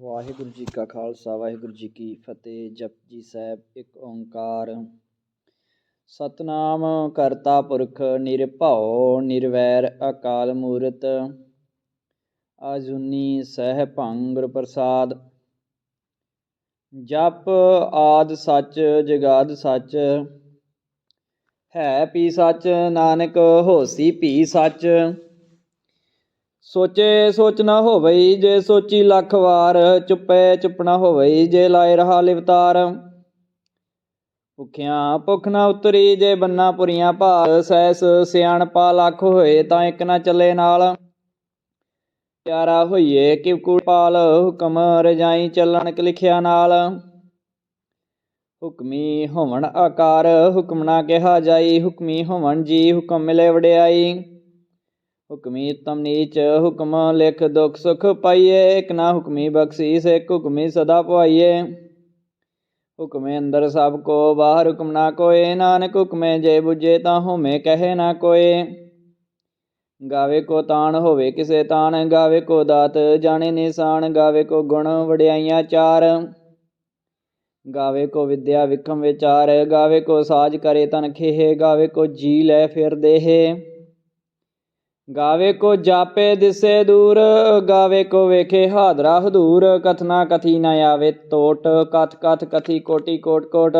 ਵਾਹਿਗੁਰੂ ਜੀ ਕਾ ਖਾਲਸਾ, ਵਾਹਿਗੁਰੂ ਜੀ ਕੀ ਫਤਿਹ। ਜਪਜੀ ਸਾਹਿਬ, ਇੱਕ ਓੰਕਾਰ। ਸਤਨਾਮ ਕਰਤਾ ਪੁਰਖ, ਨਿਰਭਉ, ਨਿਰਵੈਰ, ਅਕਾਲ ਮੂਰਤ। ਆਜੂਨੀ ਸਹਿ ਭੰਗੁਰ ਪ੍ਰਸਾਦ। ਜਪ ਆਦ ਸੱਚ, ਜਗਾਦ ਸੱਚ। ਹੈ ਪੀ ਸੱਚ, ਨਾਨਕ ਹੋਸੀ ਪੀ ਸੱਚ। ਸੋਚੇ ਸੋਚ ਨਾ ਹੋਵਈ ਜੇ ਸੋਚੀ ਲੱਖ ਵਾਰ, ਚੁੱਪੇ ਚੁੱਪ ਨਾ ਹੋਵਈ ਜੇ ਲਾਏ ਰਹਾ ਲਿਵਤਾਰ। ਭੁਖਿਆਂ ਭੁੱਖ ਨਾ ਉਤਰੀ ਜੇ ਬੰਨਾ ਪੁਰੀਆਂ ਭਾਰ ਸੈਸ ਸਿਆਣਪਾ ਲੱਖ ਹੋਏ ਤਾਂ ਇੱਕ ਨਾ ਚੱਲੇ ਨਾਲ। ਪਿਆਰਾ ਹੋਈਏ ਕਿਵ ਪਾਲ, ਹੁਕਮ ਰਜਾਈ ਚੱਲਣ ਕ ਲਿਖਿਆ ਨਾਲ। ਹੁਕਮੀ ਹੋਵਣ ਆਕਾਰ, ਹੁਕਮ ਨਾ ਕਿਹਾ ਜਾਈ, ਹੁਕਮੀ ਹੋਵਣ ਜੀ ਹੁਕਮ ਮਿਲੇ ਵਡਿਆਈ। ਹੁਕਮੀ ਤਮ ਨੀਚ ਹੁਕਮ, ਲਿਖ ਦੁਖ ਸੁਖ ਪਾਈਏ, ਇਕ ਨਾ ਹੁਕਮੀ ਬਖਸ਼ੀਸ, ਇਕ ਹੁਕਮੀ ਸਦਾ ਪਵਾਈਏ ਹੁਕਮੇ ਅੰਦਰ ਸਭ ਕੋ, ਬਾਹਰ ਹੁਕਮ ਨਾ ਕੋਏ, ਨਾਨਕ ਹੁਕਮੇ ਜੇ 부ਜੇ ਤਾਂ ਹੋਮੇ ਕਹੇ ਨਾ ਕੋਏ। ਗਾਵੇ ਕੋ ਤਾਣ ਹੋਵੇ ਕਿਸੇ ਤਾਣ, ਗਾਵੇ ਕੋ ਦਾਤ ਜਾਣੇ ਨਿਸ਼ਾਨ, ਗਾਵੇ ਕੋ ਗੁਣ ਵਡਿਆਈਆਂ ਚਾਰ। ਗਾਵੇ ਕੋ ਵਿਦਿਆ ਵਿਖਮ ਵਿਚਾਰ, ਗਾਵੇ ਕੋ ਸਾਜ ਕਰੇ ਤਨ ਖੇਹ, ਗਾਵੇ ਕੋ ਜੀ ਲੈ ਫਿਰ ਦੇਹ। ਗਾਵੇ ਕੋ ਜਾਪੇ ਦਿਸੇ ਦੂਰ, ਗਾਵੇ ਕੋ ਵੇਖੇ ਹਾਦਰਾ ਹਦੂਰ, ਕਥਨਾ ਕਥੀ ਨਾ ਆਵੇ ਟੋਟ ਕਥ ਕਥ ਕਥੀ ਕੋਟੀ ਕੋਟ ਕੋਟ।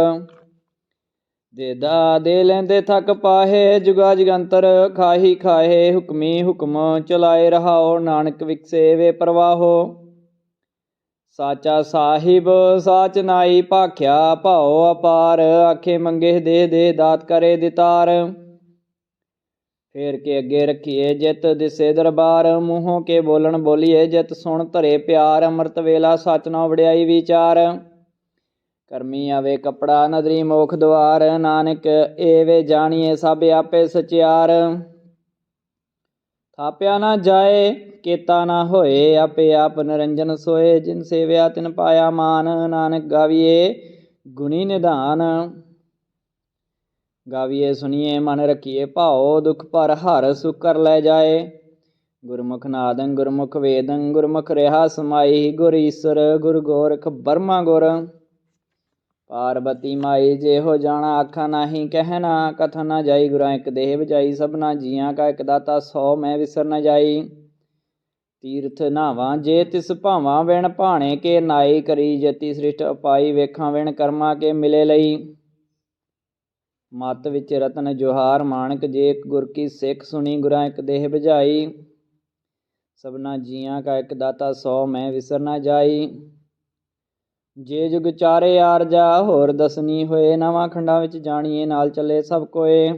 ਦੇਦਾ ਦੇ ਲੈਂਦੇ ਥੱਕ ਪਾਹੇ, ਜੁਗਾ ਜਗੰਤਰ ਖਾਹੀ ਖਾਹੇ, ਹੁਕਮੀ ਹੁਕਮ ਚਲਾਏ ਰਹਾਓ, ਨਾਨਕ ਵਿਕਸੇ ਵੇ ਪ੍ਰਵਾਹੋ। ਸਾਚਾ ਸਾਹਿਬ, ਸਾਚ ਨਾਈ ਭਾਖਿਆ, ਭਾਉ ਅਪਾਰ, ਆਖੇ ਮੰਗੇ ਦੇ ਦੇ ਦਾਤ ਕਰੇ ਦਿਤਾਰ। ਫੇਰ ਕੇ ਅੱਗੇ ਰੱਖੀਏ ਜਿਤ ਦਿਸੇ ਦਰਬਾਰ, ਮੂੰਹੋਂ ਕੇ ਬੋਲਣ ਬੋਲੀਏ ਜਿਤ, ਸੁਣ ਧਰੇ ਪਿਆਰ, ਅੰਮ੍ਰਿਤ ਵੇਲਾ ਸਚ ਨਾ ਵੜਿਆਈ ਵਿਚਾਰ। ਕਰਮੀ ਆਵੇ ਕਪੜਾ, ਨਦਰੀ ਮੋਖ ਦਵਾਰ, ਨਾਨਕ ਏਵੇ ਜਾਣੀਏ ਸਭ ਆਪੇ ਸਚਿਆਰ। ਥਾਪਿਆ ਨਾ ਜਾਏ, ਕੀਤਾ ਨਾ ਹੋਏ, ਆਪੇ ਆਪ ਨਿਰੰਜਨ ਸੋਏ, ਜਿਨ ਸੇਵਿਆ ਤਿਨ ਪਾਇਆ ਮਾਨ, ਨਾਨਕ ਗਾਵੀਏ ਗੁਣੀ ਨਿਧਾਨ। ਗਾਵੀਏ ਸੁਣੀਏ ਮਨ ਰਖੀਏ ਭਾਉ, ਦੁਖ ਪਰ ਹਰ ਸੁਖ ਕਰ ਲੈ ਜਾਏ। ਗੁਰਮੁਖ ਨਾਦੰ ਗੁਰਮੁਖ ਵੇਦੰ, ਗੁਰਮੁਖ ਰਹਾ ਸਮਾਈ, ਗੁਰ ਈਸਰ, ਗੁਰ ਗੋਰਖ ਬਰਮਾ ਗੁਰ। ਪਾਰਬਤੀ ਮਾਈ ਜੇ ਹੋ ਜਾਣਾ ਆਖਾਂ ਨਾਹੀ ਕਹਿਣਾ, ਕਥਾ ਨਾ ਜਾਈ, ਗੁਰਾਂ ਇੱਕ ਦੇਹ ਵਜਾਈ ਸਭਨਾ ਜੀਆਂ ਕਾ ਇੱਕ ਦਾਤਾ ਸੋ, ਮੈਂ ਵਿਸਰ ਨਾ ਜਾਈ। ਤੀਰਥ ਨਾਵਾਂ, ਜੇ ਤਿਸ ਭਾਵਾਂ, ਵਿਣ ਭਾਣੇ ਕੇ ਨਾਈ ਕਰੀ, ਜਤੀ ਸ੍ਰਿਸ਼ਟ ਅਪਾਈ ਵੇਖਾਂ ਵਿਣ ਕਰਮਾ ਕੇ ਮਿਲੇ ਲਈ। ਮਤ ਵਿੱਚ ਰਤਨ ਜੋਹਾਰ ਮਾਨਕ ਜੇ ਗੁਰ ਕੀ ਸਿੱਖ ਸੁਣੀ ਗੁਰਾਂ ਇੱਕ ਦੇਹ ਬੁਝਾਈ। ਸਭਨਾ ਜੀਆਂ ਕਾ ਇੱਕ ਦਾਤਾ ਸੋ ਮੈਂ ਵਿਸਰ ਨਾ ਜਾਈ। ਜੇ ਜੁਗ ਚਾਰੇ ਆਰਜਾ ਹੋਰ ਦਸਨੀ ਹੋਏ, ਨਵਾਂ ਖੰਡਾਂ ਵਿੱਚ ਜਾਣੀਏ, ਨਾਲ ਚੱਲੇ ਸਭ ਕੋਏ।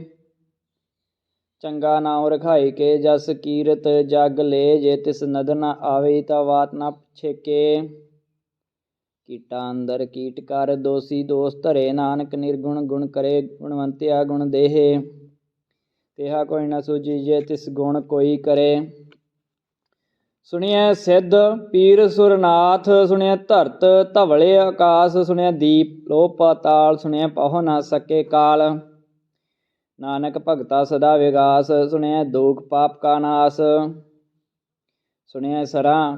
ਚੰਗਾ ਨਾਮ ਰਖਾਈ ਕੇ ਜਸ ਕੀਰਤ, ਜਗ ਲੈ ਜੇ ਤਿਸ ਨਦਰ ਨਾ ਆਵੇ ਤਾਂ ਬਾਤ ਨਾ ਛੇਕੇ। ਕੀਟਾ ਅੰਦਰ ਕੀਟ ਕਰ, ਦੋਸੀ ਦੋਸ ਧਰੇ ਨਾਨਕ, ਨਿਰਗੁਣ ਗੁਣ ਕਰੇ ਗੁਣਵੰਤਿਆ ਗੁਣ ਦੇਹੇ। ਤੇਹਾ ਕੋਈ ਨਾ ਸੂਝੀ ਜੇ ਤਿਸ ਗੁਣ ਕੋਈ ਕਰੇ। ਸੁਣਿਐ ਸਿੱਧ ਪੀਰ ਸੁਰਨਾਥ ਸੁਣਿਆ ਧਰਤ ਧਵਲੇ ਆਕਾਸ ਸੁਣਿਆ ਦੀਪ ਲੋ ਪਾਤਾਲ ਸੁਣਿਆ ਪਹੁ ਨਾ ਸਕੇ ਕਾਲ। ਨਾਨਕ ਭਗਤਾ ਸਦਾ ਵਿਗਾਸ ਸੁਣਿਆ ਦੁਖ ਪਾਪ ਕਾ ਨਾਸ। ਸੁਣਿਆ ਸਰਾ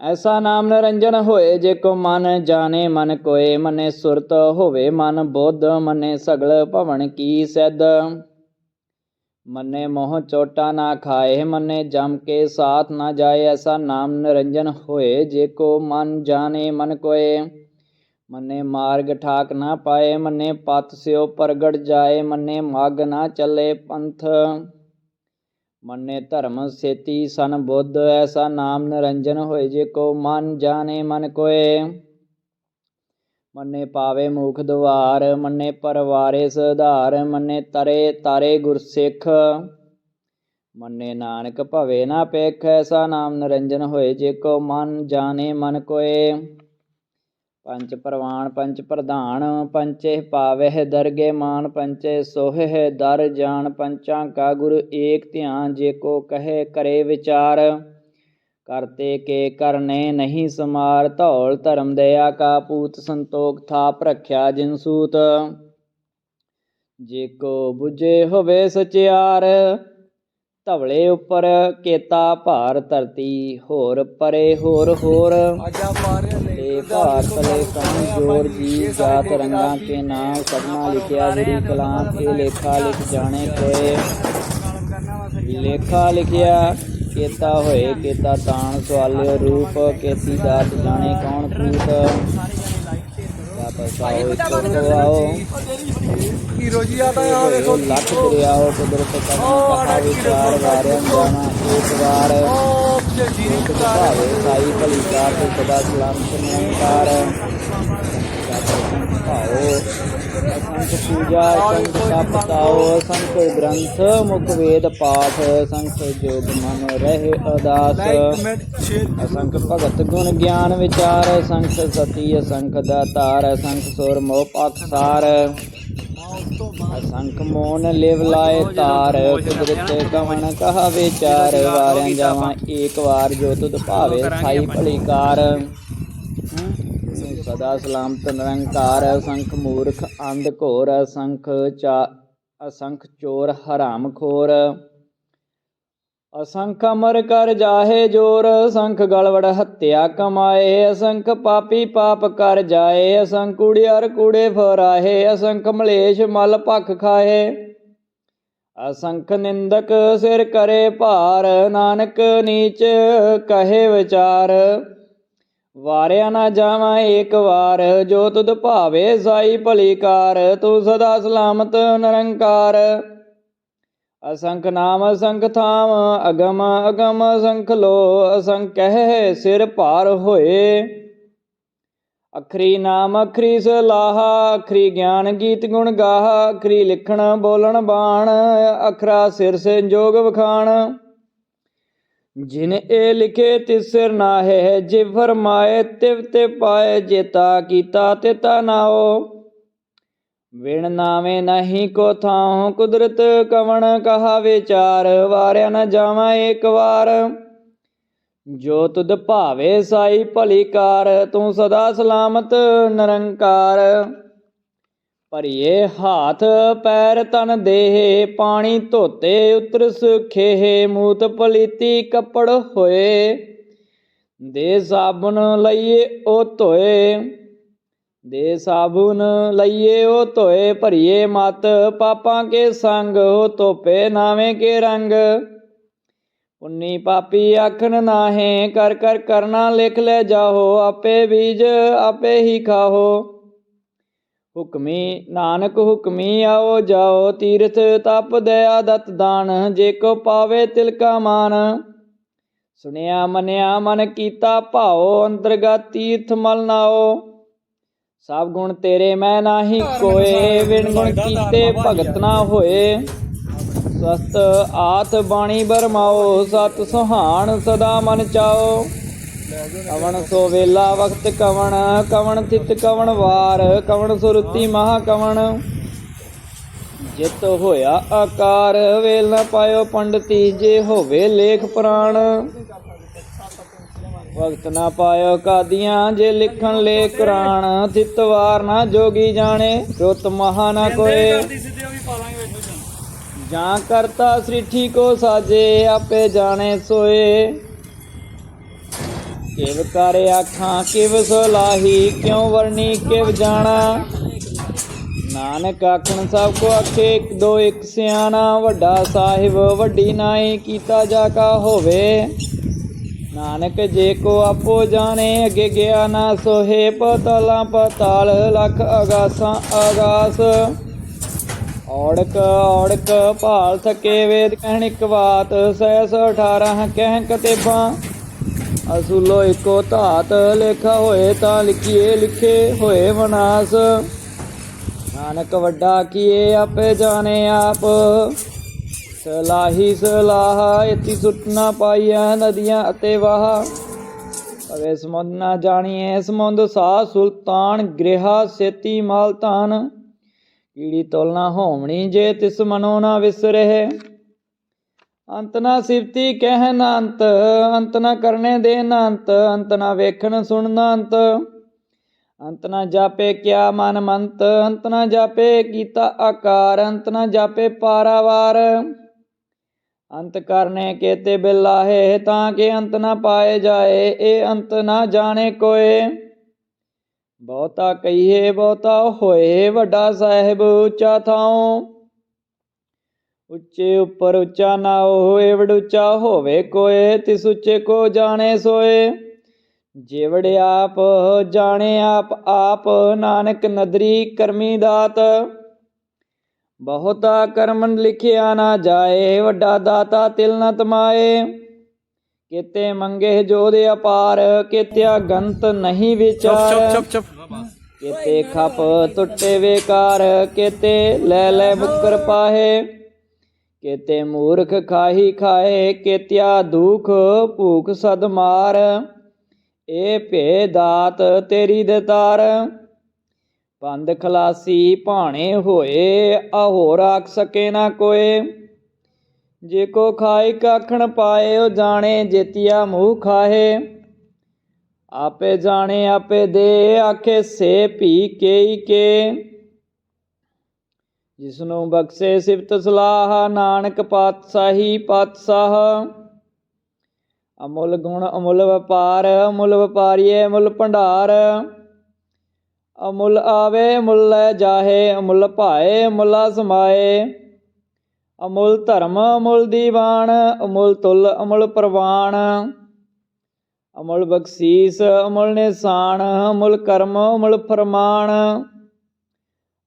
ਐਸਾ ਨਾਮ ਨਰੰਜਨ ਹੋਏ ਜੇ ਕੋ ਮਨ ਜਾਣੇ ਮਨ ਕੋਏ ਮਨੇ ਸੁਰਤ ਹੋਵੇ ਮਨ ਬੁੱਧ ਮਨੇ ਸਗਲ ਭਵਨ ਕੀ ਸਿੱਧ ਮਨੇ ਮੋਹ ਚੋਟਾ ਨਾ ਖਾਏ ਮਨੇ ਜਮ ਕੇ ਸਾਥ ਨਾ ਜਾਏ ਐਸਾ ਨਾਮ ਨਰੰਜਨ ਹੋਏ ਜੇ ਕੋ ਮਨ ਜਾਣੇ ਮਨ ਕੋਏ ਮੰਨੇ ਮਾਰਗ ਠਾਕ ਨਾ ਪਾਏ ਮੰਨੇ ਪਤ ਸਿਓ ਪ੍ਰਗਟ ਜਾਏ ਮੰਨੇ ਮਗ ਨਾ ਚੱਲੇ ਪੰਥ ਮੰਨੇ ਧਰਮ ਸੇਤੀ ਸਨ ਬੁੱਧ, ਐਸਾ ਨਾਮ ਨਿਰੰਜਨ ਹੋਏ ਜੇ ਕੋ ਮਨ ਜਾਣੇ ਮਨ ਕੋਏ। ਮੰਨੇ ਪਾਵੇ ਮੁਖ ਦੁਆਰ, ਮੰਨੇ ਪਰਵਾਰੇ ਸੁਧਾਰ, ਮੰਨੇ ਤਰੇ ਤਾਰੇ ਗੁਰਸਿੱਖ। ਮੰਨੇ ਨਾਨਕ ਭਵੇ ਨਾ ਪੇਖ, ਐਸਾ ਨਾਮ ਨਿਰੰਜਨ ਹੋਏ ਜੇ ਕੋ ਮਨ ਜਾਣੇ ਮਨ ਕੋਏ। ਪੰਚ ਪ੍ਰਵਾਨ, ਪੰਚ ਪ੍ਰਧਾਨ, ਪੰਚੇ ਪਾਵਹਿ ਦਰਗੇ ਮਾਨ, ਪੰਚੇ ਸੋਹਿ ਦਰ ਜਾਣ ਪੰਚਾਂ ਕਾ ਗੁਰ ਏਕ ਧਿਆਨ, ਜੇ ਕੋ ਕਹੇ ਕਰੇ ਵਿਚਾਰ। ਕਰਤੇ ਕੇ ਕਰਨੇ ਨਹੀਂ ਸਮਾਰ, ਧੌਲ ਧਰਮ ਦਇਆ ਕਾ ਪੂਤ ਸੰਤੋਖ ਥਾਪ ਰੱਖਿਆ ਜਿਨ ਸੂਤ। ਜੇ ਕੋ 부ਝੇ ਹੋਵੇ ਸਚਿਆਰ, ਧਵਲੇ ਉੱਪਰ ਕੇਤਾ ਭਾਰ ਧਰਤੀ, ਹੋਰ ਪਰੇ ਹੋਰ ਹੋਰ। ਆਜਾ ਮਾਰਿਆ ਤੇ ਭਾਰਤ ਲੈ ਕਮਜ਼ੋਰ ਜੀ ਜਾਤ ਰੰਗਾਂ ਕੇ ਨਾਮ ਸਭਨਾ ਲਿਖਿਆ ਗੁਰੂ ਕਲਾਮ ਇਹ ਲੇਖਾ ਲਿਖ ਜਾਣੇ ਕੋਏ ਲੇਖਾ ਲਿਖਿਆ ਕੇਤਾ ਹੋਏ ਕੇਤਾ ਤਾਣ ਸਵਾਲਿਓ ਰੂਪ ਕੇਤੀ ਦਾਤ ਜਾਣੇ ਕੌਣ ਕੂਤ ਆਓ ਹੀਰੋ ਜੀ ਆਦਾ ਆ ਵੇਖੋ ਲੱਖ ਦਰਿਆਓ ਕੁਦਰਤ ਕਰਮ ਕਹਾ ਵਿਚਾਰ ਵਾਰਿਆਂ ਜਾਣਾ ਇੱਕ ਵਾਰ। ਜੀਰੀ ਭਾਵੇ ਸਾਈ ਭਲੀ ਕਾਰ ਤੇ ਸਦਾ ਪੂਜਾ ਗ੍ਰੰਥ ਮੁਖ ਵੇਦ ਪਾਠ ਅਸੰਖ ਜੋਗ ਮਨ ਰਹਿ ਅਦਾਸ ਅਸੰਖ ਭਗਤ ਗੁਣ ਗਿਆਨ ਵਿਚਾਰ ਅਸੰਖ ਸਤੀ ਅਸੰਖ ਦਾਤਾਰ ਅਸੰਖ ਸੁਰ ਮੋਹ ਪਾਖਸਾਰ ਅਸੰਖ ਮੋਨ ਲਿਵ ਲਾਏ ਤਾਰ, ਕੁਦਰਤ ਕਵਣ ਕਹਾ ਵਿਚਾਰ ਵਾਰਿਆਂ ਜਾਵਾਂ ਏਕ ਵਾਰ ਜੋ ਤੁਧ ਭਾਵੇ ਖਾਈ ਭਲੀ ਕਾਰ। ਸਦਾ ਸਲਾਮਤ ਨਿਰੰਕਾਰ, ਅਸੰਖ ਮੂਰਖ ਅੰਧ ਘੋਰ, ਅਸੰਖ ਚਾ, ਅਸੰਖ ਚੋਰ ਹਰਾਮ ਖੋਰ। ਅਸੰਖ ਅਮਰ ਕਰ ਜਾਹੇ ਜੋਰ, ਅਸੰਖ ਗਲਵੜ ਹੱਤਿਆ ਕਮਾਏ, ਅਸੰਖ ਪਾਪੀ ਪਾਪ ਕਰ ਜਾਏ, ਅਸੰਖ ਕੁੜਿਆਰ ਕੂੜੇ ਫਰਾਹੇ, ਅਸੰਖ ਮਲੇਸ਼ ਮਲ ਭਖ ਖਾਏ। ਅਸੰਖ ਨਿੰਦਕ ਸਿਰ ਕਰੇ ਭਾਰ, ਨਾਨਕ ਨੀਚ ਕਹੇ ਵਿਚਾਰ। ਵਾਰਿਆ ਨਾ ਜਾਵਾਂ ਏਕ ਵਾਰ, ਜੋ ਤੁਧ ਭਾਵੇ ਸਾਈ ਭਲੀ ਕਾਰ ਤੂੰ ਸਦਾ ਸਲਾਮਤ ਨਿਰੰਕਾਰ। ਅਸੰਖ ਨਾਮ ਅਸੰਖ ਥਾਮ, ਅਗਮ ਅਗਮ ਅਸੰਖ ਲੋ, ਅਸੰਖ ਕਹਿ ਸਿਰ ਭਾਰ ਹੋਏ। ਅਖਰੀ ਨਾਮ ਅਖਰੀ ਸਲਾਹਾ, ਅਖਰੀ ਗਿਆਨ ਗੀਤ ਗੁਣ ਗਾਹ, ਅਖਰੀ ਲਿਖਣ ਬੋਲਣ ਬਾਣ, ਅਖਰਾ ਸਿਰ ਸੰਜੋਗ ਵਖਾਣ। ਜਿਨ ਇਹ ਲਿਖੇ ਤਿਸ ਸਿਰ ਨਾਹਿ ਜੇ ਫਰਮਾਏ ਤਿਵ ਤੇ ਪਾਏ ਜੇਤਾ ਕੀਤਾ ਤਿਤਾ ਨਾਓ। ਵਿਣ ਨਾਵੇਂ ਨਹੀਂ ਕੋ ਥਾਉ ਕੁਦਰਤ ਕਵਣ ਕਹਾ ਵਿਚਾਰ, ਵਾਰਿਆ ਨ ਜਾਵਾਂ ਏਕ ਵਾਰ। ਜੋ ਤੁਧ ਭਾਵੇ ਸਾਈ ਭਲੀ ਕਾਰ, ਤੂੰ ਸਦਾ ਸਲਾਮਤ ਨਿਰੰਕਾਰ। ਭਰੀਏ ਹਾਥ ਪੈਰ ਤਨ ਦੇਹ, ਪਾਣੀ ਧੋਤੇ ਉਤਰ ਸੁਖੇ, ਮੂਤ ਪਲੀਤੀ ਕੱਪੜ ਹੋਏ। ਦੇ ਸਾਬਨ ਲਈਏ ਉਹ ਧੋਏ। ਦੇ ਸਾਬੁਨ ਲਈਏ, ਉਹ ਧੋਏ, ਭਰੀਏ ਮਤ, ਪਾਪਾਂ ਕੇ ਸੰਗ, ਉਹ ਧੋਪੇ ਨਾਵੇਂ ਕੇ ਰੰਗ। ਪੁੰਨੀ ਪਾਪੀ ਆਖਣ ਨਾਹੇ, ਕਰ ਕਰ, ਕਰਨਾ ਲਿਖ ਲੈ ਜਾਹੋ, ਆਪੇ ਬੀਜ, ਆਪੇ ਹੀ ਖਾਹੋ। ਹੁਕਮੀ, ਨਾਨਕ ਹੁਕਮੀ ਆਓ ਜਾਓ, ਤੀਰਥ ਤਪ ਦਇਆ ਦਤ ਦਾਨ, ਜੇ ਕੋ ਪਾਵੇ ਤਿਲ ਕਾ ਮਾਨ। ਸੁਣਿਆ, ਮੰਨਿਆ, ਮਨ ਕੀਤਾ ਭਾਓ, ਅੰਤਰਗਤ ਤੀਰਥ ਮਲ ਨਾਓ। ਸਭ ਗੁਣ ਤੇਰੇ ਮੈਂ ਨਾਹੀ ਕੋਏ ਵਿਣ ਗੁਣ ਕੀਤੇ ਭਗਤ ਨਾ ਹੋਏ। ਸਤ ਆਤ ਬਾਣੀ ਬਰਮਾਓ ਸਤ ਸੁਹਾਣ ਸਦਾ ਮਨ ਚਾਓ। ਕਵਣ ਸੋ ਵੇਲਾ ਵਕਤ ਕਵਣ ਕਵਣ ਤਿਤ ਕਵਣ ਵਾਰ ਕਵਣ ਸੁਰਤੀ ਮਹਾ ਕਵਣ। ਜਿਤ ਹੋਇਆ ਆਕਾਰ ਵੇਲ ਨਾ ਪਾਇਓ ਪੰਡਤੀ ਜੇ ਹੋਵੇ ਲੇਖ ਪ੍ਰਾਣ। ਵਕਤ ਨਾ ਪਾਇਓ ਕਾਦੀਆਂ ਜੇ ਲਿਖਣ ਲੈ ਕੁਰਾਨ। ਤਿਤ ਵਾਰ ਨਾ ਜੋਗੀ ਜਾਣੇ ਰੁਤ ਮਹਾ ਨਾ ਕੋਏ। ਜਾਂ ਕਰਤਾ ਸ੍ਰਿਠੀ ਕੋ ਸਾਜੇ ਆਪੇ ਜਾਣੇ ਸੋਏ। ਕਿਵ ਕਰ ਆਖਾਂ ਕਿਵ ਸਲਾਹੀ ਕਿਉ ਵਰਣੀ ਕਿਵ ਜਾਣਾ। ਨਾਨਕ ਆਖਣ ਸਭ ਕੋ ਆਖੇ ਇੱਕ ਦੋ ਇੱਕ ਸਿਆਣਾ। ਵੱਡਾ ਸਾਹਿਬ ਵੱਡੀ ਨਾਈ ਕੀਤਾ ਜਾ ਕਾ ਹੋਵੇ। ਨਾਨਕ ਜੇ ਕੋ ਆਪੋ ਜਾਣੇ, ਅੱਗੇ ਗਿਆ ਨਾ ਸੋਹੇ, ਪਤਾਲਾਂ ਪਤਾਲ, ਲਖ ਅਗਾਸਾਂ ਅਗਾਸ। ਔੜਕ ਔੜਕ ਭਾਲ ਥਕੇ ਵੇਦ ਕਹਿਣ ਇੱਕ ਬਾਤ ਸੈਸ 18 ਕਹਿ ਕਤੇਬਾਂ। ਅਸੂਲੋ ਇੱਕੋ ਧਾਤ, ਲੇਖਾ ਹੋਏ ਤਾਂ ਲਿਖੀਏ, ਲਿਖੇ ਹੋਏ ਵਨਾਸ ਨਾਨਕ ਵੱਡਾ ਕੀਏ, ਆਪੇ ਜਾਣੇ ਆਪ। ਸਲਾਹੀ ਸਲਾਹ ਇਤੀ ਸੁਟ ਪਾਈਆਂ ਨਦੀਆਂ ਅਤੇ ਵਾਹ। ਅਵੇ ਸਮੁੰਦ ਨਾ ਜਾਣੀਏ, ਸਮੁੰਦ ਸਾ ਸੁਲਤਾਨ, ਗ੍ਰਿਹਾ ਸੇਤੀ ਮਾਲ ਕੀੜੀ ਤੋਲਣਾ ਹੋਵਣੀ ਜੇ ਤਿਸ ਮਨੋ ਨਾ ਵਿਸਰੇ ਅੰਤ ਨਾ ਸਿਫਤੀ ਕਹਿ ਨਾ ਅੰਤ ਅੰਤ ਨਾ ਕਰਨੇ ਦੇ ਨਾ ਅੰਤ ਅੰਤ ਨਾ ਵੇਖਣ ਸੁਣਨਾ ਅੰਤ। ਅੰਤ ਨਾ ਜਾਪੇ ਕਿਆ ਮਨ ਮੰਤ, ਅੰਤ ਨਾ ਜਾਪੇ ਕੀਤਾ ਆਕਾਰ, ਅੰਤ ਨਾ ਜਾਪੇ ਪਾਰਾਵਾਰ। ਅੰਤ ਕਰਨੇ ਕੇਤੇ ਬਿਲਾਹੇ ਤਾਂ ਕਿ ਅੰਤ ਨਾ ਪਾਏ ਜਾਏ, ਇਹ ਅੰਤ ਨਾ ਜਾਣੇ ਕੋਏ। ਬਹੁਤਾ ਕਹੀਏ, ਬਹੁਤਾ ਹੋਏ, ਵੱਡਾ ਸਾਹਿਬ ਉੱਚਾ ਥਾਉ। ਉੱਚੇ ਉੱਪਰ ਉੱਚਾ ਨਾ ਹੋਏ ਵਡ ਉੱਚਾ ਹੋਵੇ ਕੋਏ, ਤਿਸ ਉੱਚੇ ਕੋ ਜਾਣੇ ਸੋਏ। ਜਿਵੜ ਆਪ, ਜਾਣੇ ਆਪ ਆਪ ਨਾਨਕ ਨਦਰੀ ਕਰਮੀ ਦਾਤ। ਬਹੁਤਾ ਕਰਮਨ ਲਿਖਿਆ ਨਾ ਜਾਏ ਵੱਡਾ ਦਾਤਾ ਤਿਲ ਨ ਤਮਾਏ। ਕਿਤੇ ਮੰਗੇ ਜੋਦ ਅਪਾਰ ਕਿਤਿਆ ਗੰਤ ਨਹੀਂ ਵਿਚਾਰ। ਚੁੱਪ ਚੁੱਪ। ਕਿਤੇ ਖਪ ਟੁੱਟੇ ਵੇਕਾਰ ਕਿਤੇ ਲੈ ਲੈ ਮੁਕਰ ਪਾਹੇ। ਕਿਤੇ ਮੂਰਖ ਖਾਹੀ ਖਾਏ ਕਿਤਿਆ ਦੁਖ ਭੂਖ ਸਦ ਮਾਰ। ਇਹ ਭੇ ਦਾਤ ਤੇਰੀ ਦਤਾਰ। ਬੰਦ ਖਲਾਸੀ ਭਾਣੇ ਹੋਏ, ਆਹੋ ਰਾਖ ਸਕੇ ਨਾ ਕੋਏ। ਜੇ ਕੋ ਖਾਈ ਕਾਖਣ ਪਾਏ, ਉਹ ਜਾਣੇ ਜੇਤੀਆ ਮੂੰਹ ਖਾਹੇ। ਆਪੇ ਜਾਣੇ, ਆਪੇ ਦੇ, ਆਖੇ ਸੇ ਪੀ ਕੇਈ ਕੇ। ਜਿਸਨੂੰ ਬਖਸ਼ੇ ਸਿਫਤ ਸਲਾਹ, ਨਾਨਕ ਪਾਤਸ਼ਾਹੀ ਪਾਤਸ਼ਾਹ। ਅਮੁੱਲ ਗੁਣ, ਅਮੁੱਲ ਵਪਾਰ, ਅਮੁੱਲ ਵਪਾਰੀਏ ਅਮੁੱਲ ਭੰਡਾਰ। ਅਮੁੱਲ ਆਵੇ ਅਮੁੱਲ ਲੈ ਜਾਹੇ ਅਮੁੱਲ ਭਾਏ ਅਮੁੱਲਾ ਸਮਾਏ ਅਮੁੱਲ ਧਰਮ ਅਮੁੱਲ ਦੀਵਾਨ ਅਮੁੱਲ ਤੁਲ ਅਮੁੱਲ ਪ੍ਰਵਾਨ। ਅਮੁੱਲ ਬਖਸ਼ੀਸ ਅਮੁੱਲ ਨਿਸ਼ਾਨ ਅਮੁੱਲ ਕਰਮ ਅਮੁੱਲ ਫਰਮਾਨ।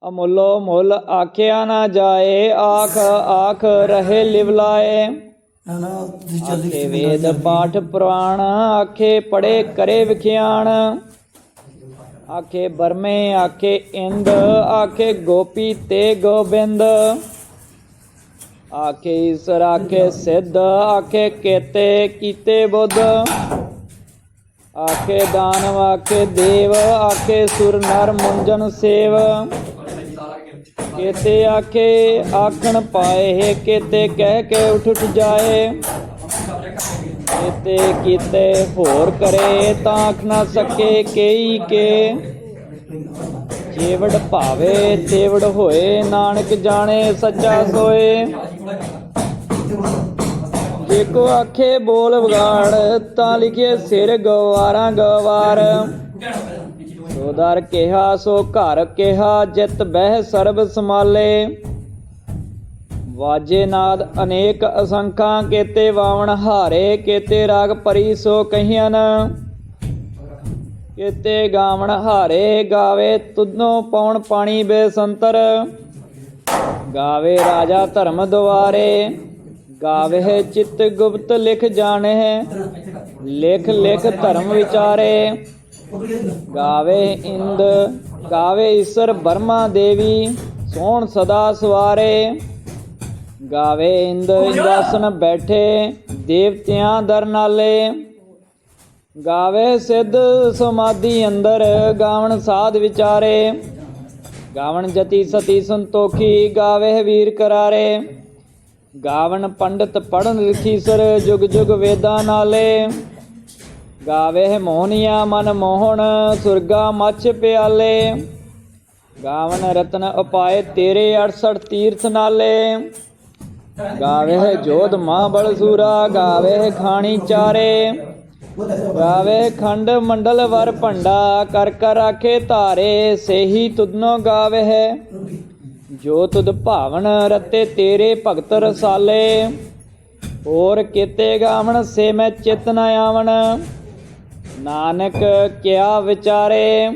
ਅਮੁੱਲੋ ਮੁੱਲ ਆਖਿਆ ਨਾ ਜਾਏ ਆਖ ਆਖ ਰਹੇ ਲਿਵ ਲਾਏ। ਆਖੇ ਵੇਦ ਪਾਠ ਪੁਰਾਣ ਆਖੇ ਪੜੇ ਕਰੇ ਵਿਖਿਆਣ। ਆਖੇ ਬਰਮੇ, ਆਖੇ ਇੰਦ, ਆਖੇ ਗੋਪੀ ਤੇ ਗੋਬਿੰਦ। ਆਖੇ ਈਸਰ, ਆਖੇ ਸਿੱਧ, ਆਖੇ ਕੇਤੇ, ਕੀਤੇ ਬੁੱਧ। ਆਖੇ ਦਾਨਵ, ਆਖੇ ਦੇਵ, ਆਖੇ ਸੁਰ, ਨਰ, ਮੁੰਜਨ, ਸੇਵ। ਕੇਤੇ ਆਖੇ, ਆਖਣ ਪਾਏ ਕੇਤੇ ਕਹਿ ਕੇ ਉਠ ਉਠ ਜਾਏ। ਕੇਤੇ ਕੀਤੇ ਹੋਰ ਕਰੇ ਤਾਂ ਆਖ ਨਾ ਸਕੇ ਕੇਈ ਕੇ। ਜੇਵੜ ਭਾਵੇ, ਤੇਵੜ ਹੋਏ, ਨਾਨਕ ਜਾਣੇ, ਸੱਚਾ ਸੋਏ। ਜੇ ਕੋ ਆਖੇ ਬੋਲ ਵਿਗਾੜ, ਤਾਂ ਲਿਖੇ ਸਿਰ ਗਵਾਰਾਂ ਗਵਾਰ। ਸੋਦਰ ਕਿਹਾ, ਸੋ ਘਰ ਕਿਹਾ, ਜਿਤ ਬਹਿ ਸਰਬ ਸਮਾਲੇ ਵਾਜੇ ਨਾਦ ਅਨੇਕ ਅਸੰਖਾਂ ਕੇਤੇ ਵਾਵਣ, ਹਾਰੇ ਕੇਤੇ ਰਾਗ ਪਰੀ ਸੋ ਕਹੀਨ ਕੇਤੇ ਗਾਵਣ, ਹਾਰੇ ਗਾਵੇ ਤੁਧੋਂ ਪੌਣ ਪਾਣੀ ਬੇਸੰਤਰ। ਗਾਵੇ ਰਾਜਾ ਧਰਮ ਦੁਆਰੇ, ਗਾਵੇ ਚਿੱਤ ਗੁਪਤ ਲਿਖ ਜਾਣੇ, ਲਿਖ ਲਿਖ ਧਰਮ ਵਿਚਾਰੇ। ਗਾਵੇ ਇੰਦ, ਗਾਵੇ ਈਸ਼ਰ ਬਰਮਾ ਦੇਵੀ ਸੋਹਣ ਸਦਾ ਸਵਾਰੇ। ਗਾਵੇ ਇੰਦ ਇੰਦਾਸਨ ਬੈਠੇ ਦੇਵਤਿਆਂ ਦਰ ਨਾਲੇ। ਗਾਵੇ ਸਿੱਧ ਸਮਾਧੀ ਅੰਦਰ ਗਾਵਣ ਸਾਧ ਵਿਚਾਰੇ। ਗਾਵਣ ਜਤੀ ਸਤੀ ਸੰਤੋਖੀ ਗਾਵੇ ਵੀਰ ਕਰਾਰੇ। ਗਾਵਣ ਪੰਡਤ ਪੜਨ ਲਿਖੀ ਸਰ ਜੁਗ ਜੁਗ ਵੇਦਾਂ ਨਾਲੇ। ਗਾਵੇ ਮੋਹਨੀਆ ਮਨ ਮੋਹਣ ਸੁਰਗਾ ਮੱਛ ਪਿਆਲੇ। ਗਾਵਨ ਰਤਨ ਉਪਾਏ ਤੇਰੇ 68 ਤੀਰਥ ਨਾਲੇ। ਗਾਵੇ ਜੋਤ ਮਹਾਬਲ ਸੂਰਾ, ਗਾਵੇ ਖਾਣੀ ਚਾਰੇ। ਗਾਵੇ ਖੰਡ ਮੰਡਲ ਵਰ ਭੰਡਾ, ਕਰ ਕਰ ਆਖੇ ਧਾਰੇ, ਸੇਹੀ ਤੁਧਨੋ ਗਾਵੇ। ਜੋ ਤੁਧ ਭਾਵਨ ਰਤੇ ਤੇਰੇ ਭਗਤ ਰਸਾਲੇ, ਹੋਰ ਕੀਤੇ ਗਾਵਣ ਸੇ ਮੈਂ ਚਿਤ ਨ ਆਵਣ। ਨਾਨਕ ਕਿਆ ਵਿਚਾਰੇ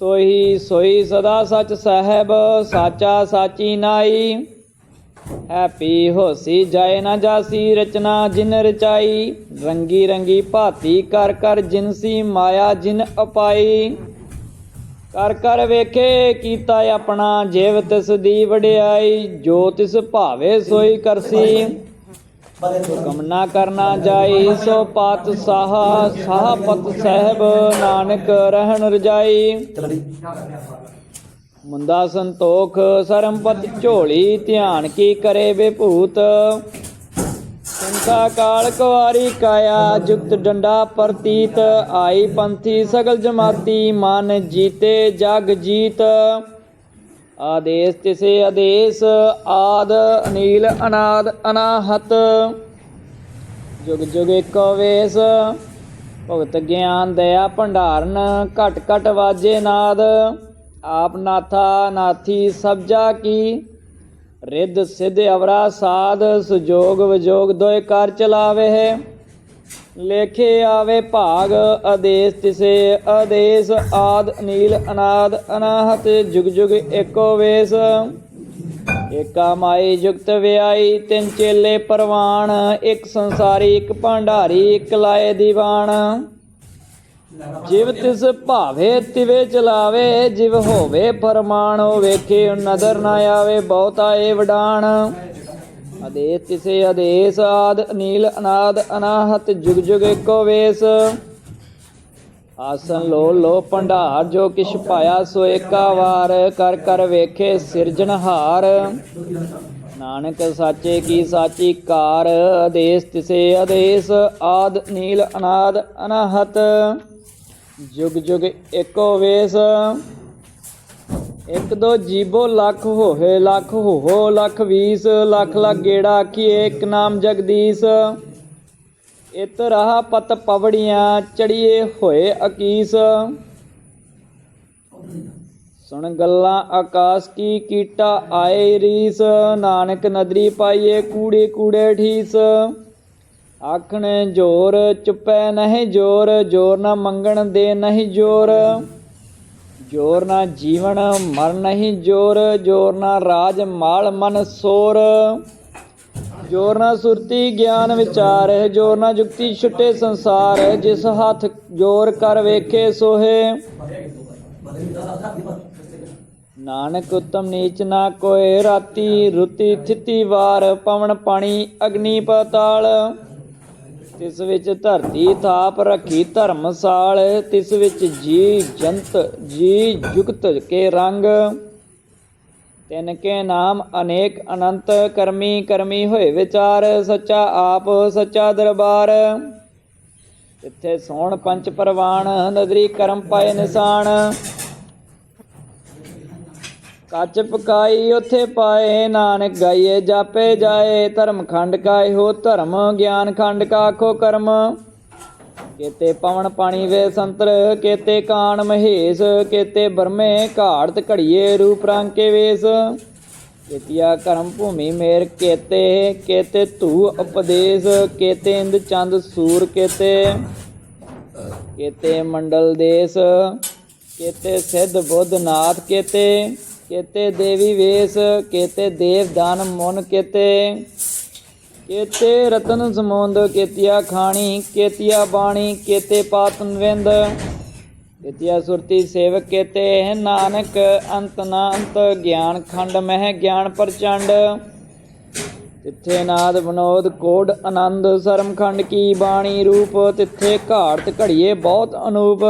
ਸੋਈ ਸੋਈ ਸਦਾ ਸਚ ਸਹਿਬ, ਸਾਚਾ ਸਾਚੀ ਨਾਈ। ਹੈਪੀ ਹੋਸੀ ਜਾਏ ਨਾ ਜਾਸੀ ਰਚਨਾ ਜਿਨ ਰਚਾਈ। ਰੰਗੀ ਰੰਗੀ ਭਾਤੀ ਕਰ ਕਰ ਜਿਨਸੀ ਮਾਇਆ ਜਿਨ ਅਪਾਈ। ਕਰ ਕਰ ਵੇਖੇ ਕੀਤਾ ਆਪਣਾ ਜਿਵ ਤਿਸ ਦੀ ਵਡਿਆਈ। ਜੋ ਤਿਸ ਭਾਵੇ ਸੋਈ ਕਰਸੀ। ਹੁਕਮ ਨਾ ਕਰਨਾ ਜਾਈ ਸੋ ਪਤ ਸਾਹ। ਸਾਹ ਪਤ ਸਹਿਬ ਨਾਨਕ ਰਹਿਣ ਰਜਾਈ। ਮੁੰਦਾ ਸੰਤੋਖ, ਸਰਮਪਤ ਝੋਲੀ, ਧਿਆਨ ਕੀ ਕਰੇ ਬੇਭੂਤ ਸੰਤਾ ਕਾਲ ਕੁਵਾਰੀ ਕਾਇਆ, ਜੁਗਤ ਡੰਡਾ ਪ੍ਰਤੀਤ। ਆਈ ਪੰਥੀ ਸਗਲ ਜਮਾਤੀ, ਮਨ ਜੀਤੇ ਜਗ ਜੀਤ। ਆਦੇਸ ਤਿਸੇ ਆਦੇਸ, ਆਦ ਅਨੀਲ ਅਨਾਦ ਅਨਾਹਤ। ਜੁਗ ਜੁਗ ਏਕੋ ਵੇਸ, ਭਗਤ ਗਿਆਨ ਦਇਆ ਭੰਡਾਰਨ, ਘਟ ਘਟ ਵਾਜੇ ਨਾਦ। ਆਪ ਨਾਥਾ ਨਾਥੀ ਸਬਜਾ ਕੀ। ਰਿੱਧ ਸਿਧ ਅਵਰਾ ਸਾਧ ਸੁਜੋਗ ਵਿਜੋਗ ਦੋਇ ਕਰ ਚਲਾਵੇ। ਲੇਖੇ ਆਵੇ ਭਾਗ ਆਦੇਸ ਤਿਸੇ ਆਦੇਸ ਆਦ ਅਨੀਲ ਅਨਾਦ ਅਨਾਹਤ ਜੁਗ ਜੁਗ ਏਕੋ ਵੇਸ। ਏਕਾ ਮਾਈ ਜੁਗਤ ਵਿਆਈ ਤਿੰਨ ਚੇਲੇ ਪਰਵਾਨ ਇੱਕ ਸੰਸਾਰੀ, ਇੱਕ ਭੰਡਾਰੀ, ਇੱਕ ਲਾਏ ਦੀਵਾਨ। ਜਿਵ ਤਿਸ ਭਾਵੇ ਤਿਵੇ ਚਲਾਵੇ, ਜਿਵ ਹੋਵੇ ਫਰਮਾਨ, ਉਹ ਵੇਖੇ ਨਦਰ ਨਾ ਆਵੇ, ਬਹੁਤਾ ਏ ਵਡਾਣ। ਆਦੇਸ ਤਿਸੇ ਆਦੇਸ ਆਦ ਅਨੀਲ ਅਨਾਦ, ਅਨਾਹਤ, ਜੁਗ ਜੁਗ ਏਕੋ ਵੇਸ। ਆਸਨ ਲੋ ਲੋ ਭੰਡਾਰ, ਜੋ ਕਿਛ ਪਾਇਆ ਸੋ ਏਕਾ ਵਾਰ, ਕਰ ਕਰ ਵੇਖੇ ਸਿਰਜਣਹਾਰ ਨਾਨਕ ਸਾਚੇ ਕੀ ਸਾਚੀ ਕਾਰ ਆਦੇਸ ਤਿਸੇ ਆਦੇਸ ਆਦ ਨੀਲ ਅਨਾਦ, ਅਨਾਹਤ। ਜੁਗ ਜੁਗ ਏਕੋ ਵੇਸ। ਇੱਕ ਦੋ ਜੀਬੋ ਲੱਖ ਹੋਏ, ਲੱਖ ਹੋਹੋ ਲੱਖ ਵੀਸ, ਲੱਖ ਲੱਖ ਗੇੜਾ ਆਖੀਏ, ਇੱਕ ਨਾਮ ਜਗਦੀਸ਼। ਇਤ ਰਹਾ ਪਤ ਪਵੜੀਆਂ, ਚੜੀਏ ਹੋਏ ਅਕੀਸ। ਸੁਣ ਗੱਲਾਂ ਆਕਾਸ਼ ਕੀ, ਕੀਟਾ ਆਏ ਰੀਸ। ਨਾਨਕ ਨਦਰੀ ਪਾਈਏ, ਕੂੜੇ ਕੂੜੇ ਠੀਸ। ਆਖਣ ਜੋਰ, ਚੁੱਪੈ ਨਹੀਂ ਜੋਰ ਜੋਰ ਨਾ ਮੰਗਣ ਦੇ ਨਹੀਂ ਜੋਰ। ਜੋਰ ਨਾ ਜੀਵਨ ਮਰ ਨਹੀਂ ਜੋਰ ਜੋਰ ਨਾ ਰਾਜ ਮਾਲ ਮਨ ਸੋਰ। ਜੋਰ ਨਾ ਸੁਰਤੀ ਗਿਆਨ ਵਿਚਾਰ, ਜੋਰ ਨਾ ਜੁਗਤੀ ਛੁੱਟੇ ਸੰਸਾਰ, ਜਿਸ ਹੱਥ ਜੋਰ ਕਰ ਵੇਖੇ ਸੋਹੇ। ਨਾਨਕ ਉਤਮ ਨੀਚ ਨਾ ਕੋਏ ਰਾਤੀ, ਰੁਤੀ ਥਿਤੀ ਵਾਰ, ਪਵਨ ਪਾਣੀ ਅਗਨੀ ਪਤਾਲ। ਤਿਸ ਵਿੱਚ ਧਰਤੀ ਥਾਪ ਰੱਖੀ ਧਰਮਸਾਲ ਤਿਸ ਵਿੱਚ ਜੀ ਜੰਤ ਜੀ ਜੁਗਤ ਕੇ ਰੰਗ। ਤਿਨ ਕੇ ਨਾਮ ਅਨੇਕ ਅਨੰਤ, ਕਰਮੀ ਕਰਮੀ ਹੋਏ ਵਿਚਾਰ, ਸੱਚਾ ਆਪ, ਸੱਚਾ ਦਰਬਾਰ। ਇੱਥੇ ਸੋਣ ਪੰਚ ਪਰਵਾਨ, ਨਦਰੀ ਕਰਮ ਪਾਏ ਨਿਸ਼ਾਨ। ਕੱਚ ਪਕਾਈ ਉਥੇ ਪਾਏ, ਨਾਨਕ ਗਾਈਏ, ਜਾਪੇ ਜਾਏ, ਧਰਮ ਖੰਡ ਕਾ ਹੋ, ਧਰਮ ਗਿਆਨ ਖੰਡ ਕਾ ਆਖੋ ਕਰਮ। ਕੇਤੇ ਪਵਨ ਪਾਣੀ ਵੇ ਸੰਤਰ, ਕੇਤੇ ਕਾਣ ਮਹੇਸ਼, ਕੇਤੇ ਬਰਮੇ ਘਾੜਤ ਘੜੀਏ, ਰੂਪ ਰੰਗ ਕੇ ਵੇਸ। ਕੇਤਿਆ ਕਰਮ ਭੂਮੀ ਮੇਰ ਕੇਤੇ ਕੇਤੇ ਧੂ ਉਪਦੇਸ਼, ਕੇਤੇ ਇੰਦ ਚੰਦ ਸੂਰ ਕੇਤੇ। ਕੇਤੇ ਮੰਡਲ ਦੇਸ, ਕੇਤੇ ਸਿੱਧ ਬੁੱਧ ਨਾਥ ਕੇਤੇ। ਕੇਤੇ ਦੇਵੀ ਵੇਸ, ਕੇਤੇ ਦੇਵ ਦਾਨ ਮਨ ਕੇਤੇ। ਕੇਤੇ ਰਤਨ ਸਮੁੰਦ, ਕੇਤਿਆ ਖਾਣੀ, ਕੇਤਿਆ ਬਾਣੀ, ਕੇਤੇ ਪਾਤਨ ਵਿੰਦ ਕੇਤਿਆ ਸੁਰਤੀ ਸੇਵਕ ਕੇਤੇ ਹੈ ਨਾਨਕ, ਅੰਤ ਨਾ ਅੰਤ ਗਿਆਨ ਖੰਡ ਮਹਿ ਗਿਆਨ ਪ੍ਰਚੰਡ। ਤਿੱਥੇ ਨਾਦ ਬਨੋਦ ਕੋਡ ਆਨੰਦ ਸਰਮਖੰਡ ਕੀ ਬਾਣੀ ਰੂਪ, ਤਿੱਥੇ ਘਾੜਤ ਘੜੀਏ ਬਹੁਤ ਅਨੂਪ।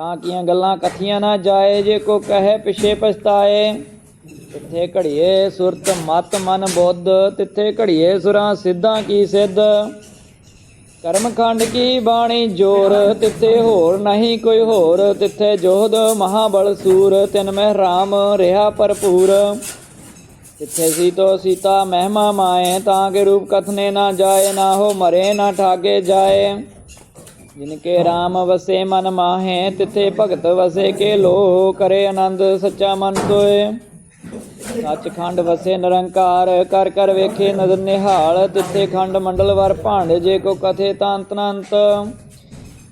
ਤਾਂ ਕੀਆਂ ਗੱਲਾਂ ਕਥੀਆਂ ਨਾ ਜਾਏ, ਜੇ ਕੋ ਕਹੇ ਪਿਛੇ ਪਛਤਾਏ। ਤਿੱਥੇ ਘੜੀਏ ਸੁਰਤ ਮਤ ਮਨ ਬੁੱਧ, ਤਿੱਥੇ ਘੜੀਏ ਸੁਰਾਂ ਸਿੱਧਾਂ ਕੀ ਸਿੱਧ। ਕਰਮਖੰਡ ਕੀ ਬਾਣੀ ਜੋਰ, ਤਿੱਥੇ ਹੋਰ ਨਹੀਂ ਕੋਈ ਹੋਰ। ਤਿੱਥੇ ਜੋਧ ਮਹਾਬਲ ਸੂਰ, ਤਿਨ ਮਹਿ ਰਾਮ ਰਿਹਾ ਭਰਪੂਰ। ਤਿੱਥੇ ਸੀਤੋ ਸੀਤਾ ਮਹਿਮਾ ਮਾਏ, ਤਾਂ ਕੇ ਰੂਪ ਕਥਨੇ ਨਾ ਜਾਏ, ਨਾ ਹੋ ਮਰੇ, ਨਾ ਠਾਗੇ ਜਾਏ। ਜਿਨ ਕੇ RAM ਵਸੇ ਮਨ ਮਾਹੇ, ਤਿਥੇ ਭਗਤ ਵਸੇ ਕੇ ਲੋ ਕਰੇ ਆਨੰਦ, ਸੱਚਾ ਮਨ ਤੋਏ ਸੱਚਖੰਡ ਵਸੇ ਨਿਰੰਕਾਰ, ਕਰ ਕਰ ਵੇਖੇ ਨਦਰ ਨਿਹਾਲ, ਤਿਥੇ ਖੰਡ ਮੰਡਲ ਵਰ ਭਾਂਡ ਜੇ ਕੋ ਕਥੇ ਤਾਂਤ ਅਨੰਤ।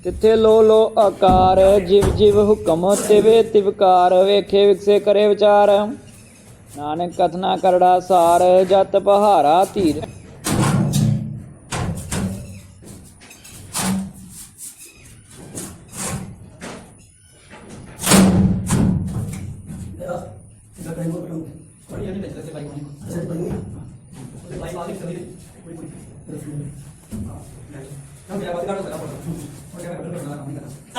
ਤਿਥੇ ਲੋ ਲੋ ਆਕਾਰ, ਜਿਵ ਜਿਵ ਹੁਕਮ ਤਿਵੇ ਤਿਵਕਾਰ ਵੇਖੇ ਵਿਖੇ ਕਰੇ ਵਿਚਾਰ। ਨਾਨਕ ਕਥਨਾ ਕਰੜਾ ਸਾਰ, ਜਤ ਪਹਾਰਾ ਧੀਰ। Yeah.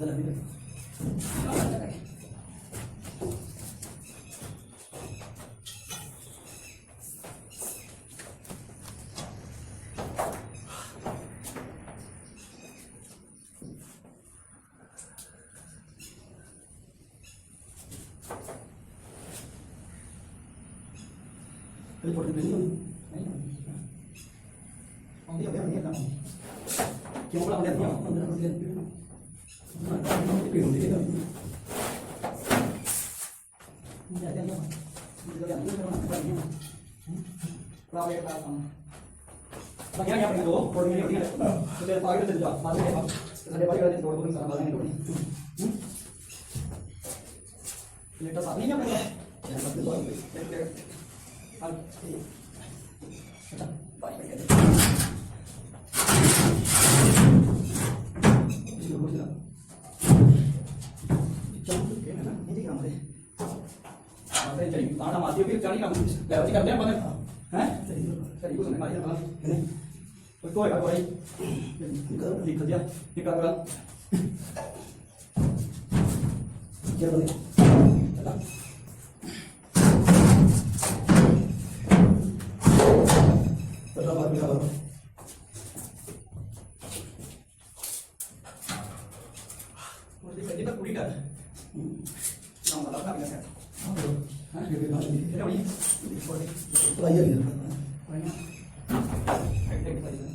هذا ਬਾਹਰ ਕੋਲ ਲੇਟਾ ਸਾਹ ਨਹੀਂ ਆਪਣੇ ਯਾਰ ਸਭ ਤੋਂ ਬਾਹਰ ਆ ਬਾਈ ਮੈਂ ਕਹਿੰਦਾ ਇਹ ਹੋਰ ਜਾ ਚੱਲ ਕੇ ਨਾ? ਇਹਦੇ ਕੰਮ ਦੇ ਆਪਣੇ ਚਾਹੀਦਾ ਤਾਂ ਨਾ। ਮਾਤੀ ਵੀ ਚਾਹੀ ਕੰਮ ਕਰਦੇ ਆ ਬੰਦੇ ਹੈ। ਚਾਹੀਦਾ ਚਾਹੀਦਾ ਮਾਰੀ ਦਾ ਹੈ। Tôi đã vậy. Cái gì thật vậy? Cái cái đó. Chờ đợi. Tôi đã vậy cái đó. Thank you.